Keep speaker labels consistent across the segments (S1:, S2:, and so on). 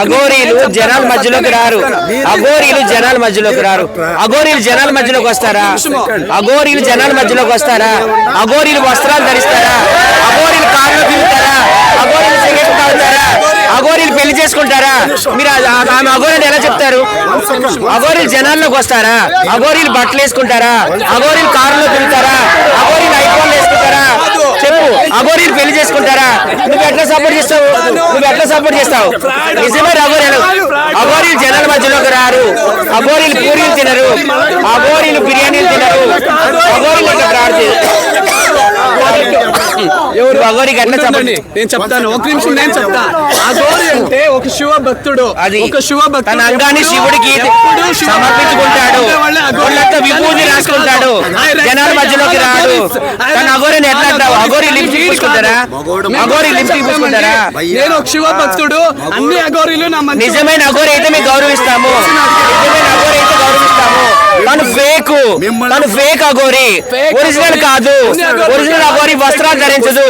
S1: అఘోరీలు జనాల మధ్యలోకి రారు. అఘోరీలు జనాల మధ్యలోకి రారు. అఘోరీలు జనాల మధ్యలోకి వస్తారా? అఘోరీలు జనాల మధ్యలోకి వస్తారా? అఘోరీలు వస్త్రాలు ధరిస్తారా? అఘోరీలు కార్లో తిరుగుతారా అఘోరీలు సిగరెట్ తాగుతారా? అఘోరీలు పెళ్ళి చేసుకుంటారా? మీరు ఆమె అఘోరీలు ఎలా చెప్తారు? అఘోరీలు జనాల్లోకి వస్తారా? అఘోరీలు బట్టలు వేసుకుంటారా? అఘోరీలు కారులో తిరుగుతారా అఘోరీలు ఐఫోన్లు వేసుకుంటారా? అబోరి పెళ్ళి చేసుకుంటారా? నువ్వు ఎట్లా సపోర్ట్ చేస్తావు? నువ్వు ఎట్లా సపోర్ట్ చేస్తావు? నిజమే అఘోరీలు అఘోరీలు జనాల మధ్యలోకి రారు. అఘోరీలు పూరీలు తినరు. అఘోరీలు బిర్యానీలు తినరు. అఘోరీలు ప్రార్థి ఎవరు? సపోర్ట్
S2: ఉంటుందండి. నేను చెప్తాను. ఒక నిమిషం నేను చెప్తా. అఘోరి అంటే ఒక శివ భక్తుడు
S1: అది
S2: ఒక శివ భక్తుడు
S1: తన అంగాన్ని శివుడికి సమర్పించుకుంటాడు. విభూతి రాసుకుంటాడు. జనాల మధ్యలోకి రాడు. తన అఘోరిని ఎట్లా అంటావు? అఘోరి లిప్స్టిక్ పూసుకుంటారా అఘోరి లిప్స్టిక్ పూసుకుంటారా
S2: నేను ఒక శివ భక్తుడు అన్ని అఘోరీలు నా
S1: నిజమైన అఘోరి అయితే మేము గౌరవిస్తాము. నిజమైన అఘోరి అయితే గౌరవిస్తాము. తను ఫేక్. తను ఫేక్ అఘోరి. ఒరిజినల్ కాదు. ఒరిజినల్ అఘోరి వస్త్రాలు ధరించదు.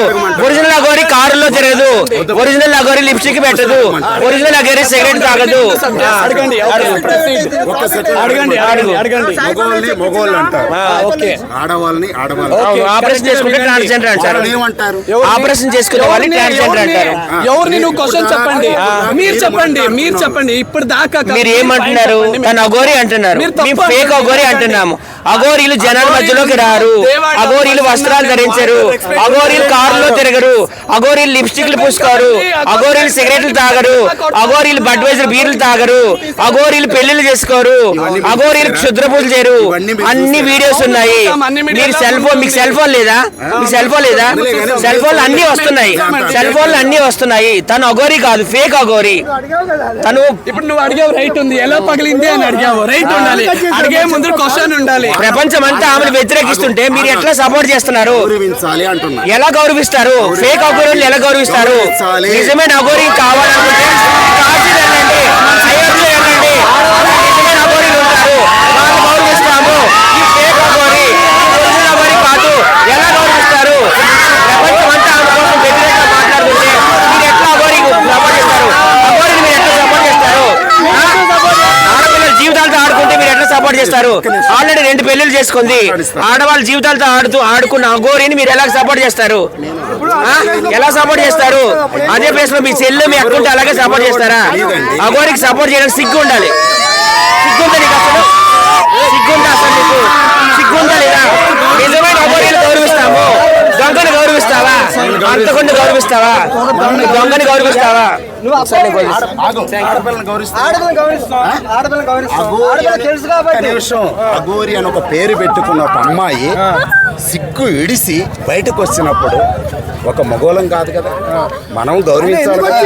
S1: ఒరిజినల్ అఘోరి కారులో తిరగదు. ఒరిజినల్ అఘోరి లిప్స్టిక్ పెట్టదు. ఒరిజినల్ అఘోరి సిగరెట్ తాగదు.
S2: అడగండి
S3: ఒక్క సెకండ్.
S2: అడగండి అడగండి అడగండి.
S3: మగవాళ్ళని మగవాళ్ళు అంటారు.
S2: ఓకే.
S3: ఆడవాళ్ళని ఆడవాళ్ళు.
S1: అవును, ఆపరేషన్ చేసుకుంటే ట్రాన్స్జెండర్ అంటారు.
S3: ఏమంటారు?
S1: ఆపరేషన్ చేసుకునే వాళ్ళని ట్రాన్స్జెండర్ అంటారు.
S2: ఎవరిని నువ్వు క్వశ్చన్ చెప్పండి. మీరు చెప్పండి మీరు చెప్పండి. ఇప్పుడు దాకా.
S1: మీరు ఏమంటున్నారు. తను అఘోరి అంటున్నారు. మేము ఫేక్
S2: అంటున్నారు.
S1: అఘోరి అంటున్నాము. అఘోరీలు జనాల మధ్యలోకి రారు. అఘోరీలు వస్త్రాలు ధరించరు. అఘోరీలు కారులో తిరగరు. అఘోరీలు లిప్స్టిక్లు పూసుకోరు. అఘోరీలు సిగరెట్లు తాగరు. అఘోరీలు బడ్వైజర్ బీర్లు తాగరు. అఘోరీలు పెళ్ళిళ్ళు చేసుకోరు. అఘోరీలు క్షుద్ర పూజలు చేయరు. అన్ని వీడియోస్ ఉన్నాయి. మీరు సెల్ ఫోన్ మీకు సెల్ ఫోన్ లేదా? మీ సెల్ ఫోన్ లేదా? సెల్ ఫోన్లు అన్ని వస్తున్నాయి. సెల్ ఫోన్లు అన్ని వస్తున్నాయి. తను అఘోరి కాదు ఫేక్ అఘోరి. తను
S2: ఇప్పుడు నువ్వు అడిగావు రైట్ ఉంది. ఎలా పగిలింది అని అడిగావు. రైట్ ఉండాలి. అడిగే ముందు క్వశ్చన్ ఉండాలి.
S1: ప్రపంచం అంతా ఆమెను వ్యతిరేకిస్తుంటే మీరు ఎట్లా సపోర్ట్ చేస్తున్నారు?
S3: గౌరవించాలి అంటున్నా.
S1: ఎలా గౌరవిస్తారు? ఫేక్ అఘోరీలు ఎలా గౌరవిస్తారు. నిజమైన అఘోరీ కావాలనుకుంటే కాశీ వెళ్ళండి అయోధ్య వెళ్ళండి నిజమైన అఘోరీలు ఉంటారు వాళ్ళు గౌరవిస్తాము ఈ ఫేక్ అఘోరీ ఒరిజినల్ అఘోరీ కాదు ఎలా గౌరవిస్తారు ప్రపంచం అంతా ఆమె కోసం వ్యతిరేకంగా మాట్లాడుతుంటే మీరు ఎట్లా అఘోరీ సపోర్ట్ చేస్తారు అఘోరీని మీరు ఎట్లా సపోర్ట్ చేస్తారు ఆ? ఆడపిల్లల జీవితాలతో ఆడుకుంటే మీరు ఎట్లా సపోర్ట్ చేస్తారు. ఆల్రెడీ రెండు పెళ్ళిళ్ళు చేసుకుంది. ఆడవాళ్ళ జీవితాలతో ఆడుతూ ఆడుకున్న అఘోరిని మీరు ఎలా సపోర్ట్ చేస్తారు? ఎలా సపోర్ట్ చేస్తారు? అదే ప్లేస్లో మీ చెల్లు మీ అక్కుంటే అలాగే సపోర్ట్ చేస్తారా? అఘోరికి సపోర్ట్ చేయడానికి సిగ్గు ఉండాలి. సిగ్గుందా నీకు అసలు? సిగ్గుందా అసలు నీకు? సిగ్గుందా లేదా? నిజమైన అఘోరీలు గౌరవిస్తాము. దొంగని గౌరవిస్తావా? అంతకుండా గౌరవిస్తావా? దొంగని గౌరవిస్తావా?
S3: ఆడపిల్లని
S4: తెలుసు కాబట్టి.
S3: నిమిషం. అఘోరి అని ఒక పేరు పెట్టుకున్న ఒక అమ్మాయి సిగ్గు ఇడిసి బయటకు వచ్చినప్పుడు ఒక మగోళం కాదు కదా? మనం గౌరవించాలి కదా?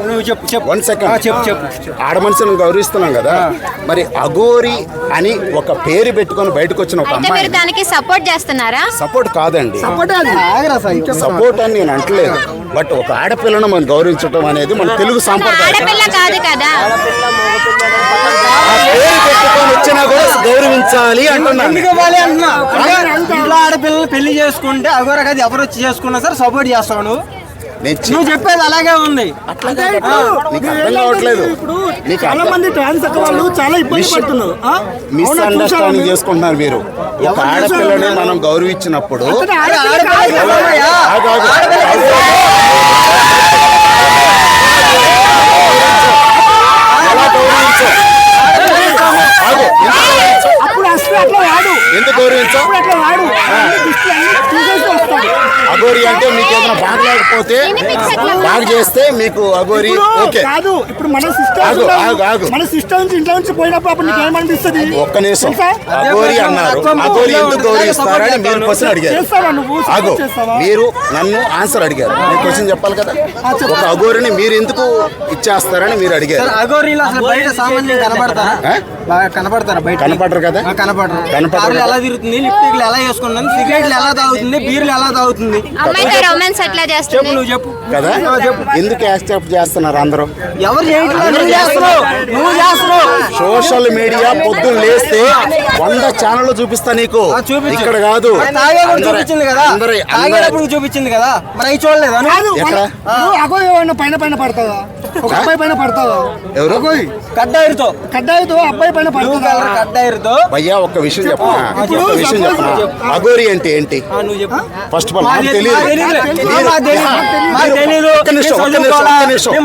S4: నువ్వు చెప్పు చెప్పు.
S3: One second.
S4: చెప్పు చెప్పు.
S3: ఆడ మనుషులను గౌరవిస్తున్నాం కదా? మరి అఘోరి అని ఒక పేరు పెట్టుకొని బయటకు వచ్చిన ఒక అమ్మాయి
S5: దానికి సపోర్ట్ చేస్తున్నారా?
S3: సపోర్ట్ కాదండి. సపోర్ట్ అని. నేను అంటలేదు. బట్ ఒక ఆడపిల్లను మనం గౌరవించడం అనేది మన తెలుగు సాంప్రదాయం.
S5: ఆడపిల్ల కాదు కదా.
S3: ఆ పేరు పెట్టుకొని వచ్చినా కూడా గౌరవించాలి అంటున్నాను.
S4: ఆడపిల్లలు పెళ్ళి చేసుకుంటే అగోర కదా ఎవరు వచ్చి చేసుకున్నా సరే సపోర్ట్ చేస్తావు నువ్వు. చెప్పేది అలాగే ఉంది.
S3: నీకు అర్థం కావట్లేదు.
S6: చాలా మంది ట్రాన్స్ వాళ్ళు చాలా ఇబ్బంది పడుతున్నారు?
S3: మిస్ అండర్స్టాండింగ్
S6: మీరు?
S3: చేసుకుంటున్నారు మీరు. ఒక ఆడపిల్లని మనం గౌరవించినప్పుడు
S6: అంటే ఆడపిల్ల
S4: ఆడపిల్ల
S6: కాదు కదా.
S4: కాదయ్యా.
S3: ఆగు, ఆగు. ఎలా గౌరవించావు? ఆగు, ఎందుకు గౌరవించావు?
S6: అప్పుడు అసలు అట్లా వాడు
S3: ఎందుకు గౌరవించావు
S6: అప్పుడు అట్లా వాడు అన్ని దిష్టి అన్ని తీసేసి వస్తాడు
S3: అంటే మీకు ఏదైనా బాగలేకపోతే బాగా చేస్తే మీకు అఘోరి
S6: ఇప్పుడు
S3: ఓకే.
S6: కాదు ఇప్పుడు మన సిస్టర్
S3: ఆగు, ఆగు, ఆగు.
S6: మన సిస్టర్ నుంచి ఇంట్లో నుంచి పోయినప్పుడు అప్పుడు నీకు ఏమనిపిస్తుంది?
S3: ఒక్క నిమిషం? అఘోరి అన్నారు. అఘోరి ఎందుకు గౌరవిస్తారని మీరు క్వశ్చన్ అడిగారు.
S6: చేస్తావా
S3: మీరు నన్ను ఆన్సర్ అడిగారు. నేను క్వశ్చన్ చెప్పాలి కదా? ఒక అఘోరిని మీరు ఎందుకు ఇచ్చేస్తారని మీరు అడిగారు.
S4: సార్ అగోరీలు అసలు బయట సామాన్యం కనబడతారా?
S3: ఆ?
S4: బాగా కనబడతారా బయట
S3: కనపడరు కదా?
S4: కనపడరు.
S3: కనపడరు?
S4: ఎలా తిరుగుతుంది? లిప్టిక్లు ఎలా వేసుకుంటుంది సిగరెట్లు ఎలా తాగుతుంది? బీర్లు ఎలా తాగుతుంది?
S5: అమ్మాయితో రొమాన్స్ ఎట్లా చేస్తుంది.
S4: చెప్పు నువ్వు చెప్పు.
S3: కదా? ఎందుకు యాక్సెప్ట్ చేస్తున్నారు అందరూ?
S4: ఎవరు నువ్వు చేస్తున్నావు. నువ్వు చేస్తున్నావు.
S3: సోషల్ మీడియా పొద్దున్న లేస్తే వంద ఛానళ్ళు చూపిస్తా నీకు. ఇక్కడ కాదు.
S4: చూపించింది కదా?
S3: అందరి
S4: తాగేటప్పుడు చూపించింది కదా? మరి చూడలేదా
S3: ఎక్కడ?
S6: అగో పైన పైన పడతావా? ఒక అబ్బాయి పైన పడతావా?
S3: ఎవరు?
S4: కడ్డాయిరుతో
S6: కడ్డాయితో. అబ్బాయి పైన
S3: భయ్యా ఒక్క విషయం
S6: చెప్పు.
S3: విషయం చెప్పనా అగోరి అంటే ఏంటి?
S4: ఆ, నువ్వు చెప్పు.
S3: ఫస్ట్ ఆఫ్ ఆల్ నాకు తెలియదు.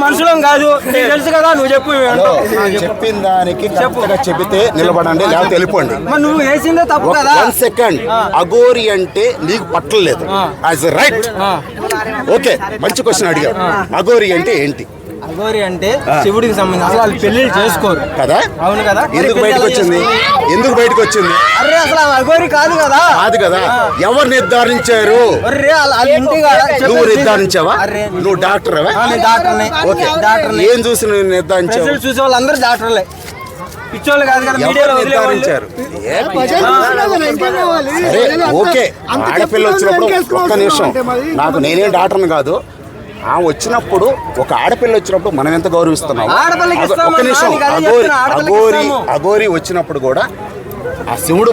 S4: మనుషులం కాదు. తెలుసు కదా నువ్వు చెప్పు.
S3: చెప్పిన దానికి చెబితే నిలబడండి లేకపోతే వెళ్ళిపోండి.
S4: నువ్వు వేసిందే తప్పు కదా.
S3: One second. అగోరి అంటే నీకు పట్టలేదు. యాజ్ రైట్ ఓకే మంచి క్వశ్చన్ అడిగావు. అగోరి అంటే ఏంటి?
S4: అగోరి అంటే శివుడికి సంబంధించి. అసలు వాళ్ళు పెళ్ళి చేసుకోరు.
S3: కదా?
S4: అవును కదా?
S3: ఎందుకు బయటకు వచ్చింది? ఎందుకు బయటకు వచ్చింది
S4: అరే అసలు ఆ అగోరి కాదు కదా?
S3: కాదు కదా? ఎవరు నిర్ధారించారు? నువ్వు నిర్ధారించావా? నువ్వు డాక్టర్?
S4: డాక్టర్ని.
S3: ఏం చూసి నువ్వు నిర్ధారించావు?
S4: చూసే వాళ్ళందరూ డాక్టర్లే. పిచ్చోళ్ళు కాదు కదా
S3: ఎవరు
S4: మీడియాలో వదిలేవాళ్ళు
S3: నిర్ధారించారు? ఓకే. ఆడపిల్ల వచ్చినప్పుడు ఒక్క నిమిషం. నాకు నేనేం డాక్టర్ని కాదు. ఆమె వచ్చినప్పుడు ఒక ఆడపిల్ల వచ్చినప్పుడు మనం ఎంత గౌరవిస్తున్నాం ఒక్క నిమిషం అగోరి అగోరి
S4: ఇస్తాము.
S3: అగోరి వచ్చినప్పుడు కూడా ఆ శివుడు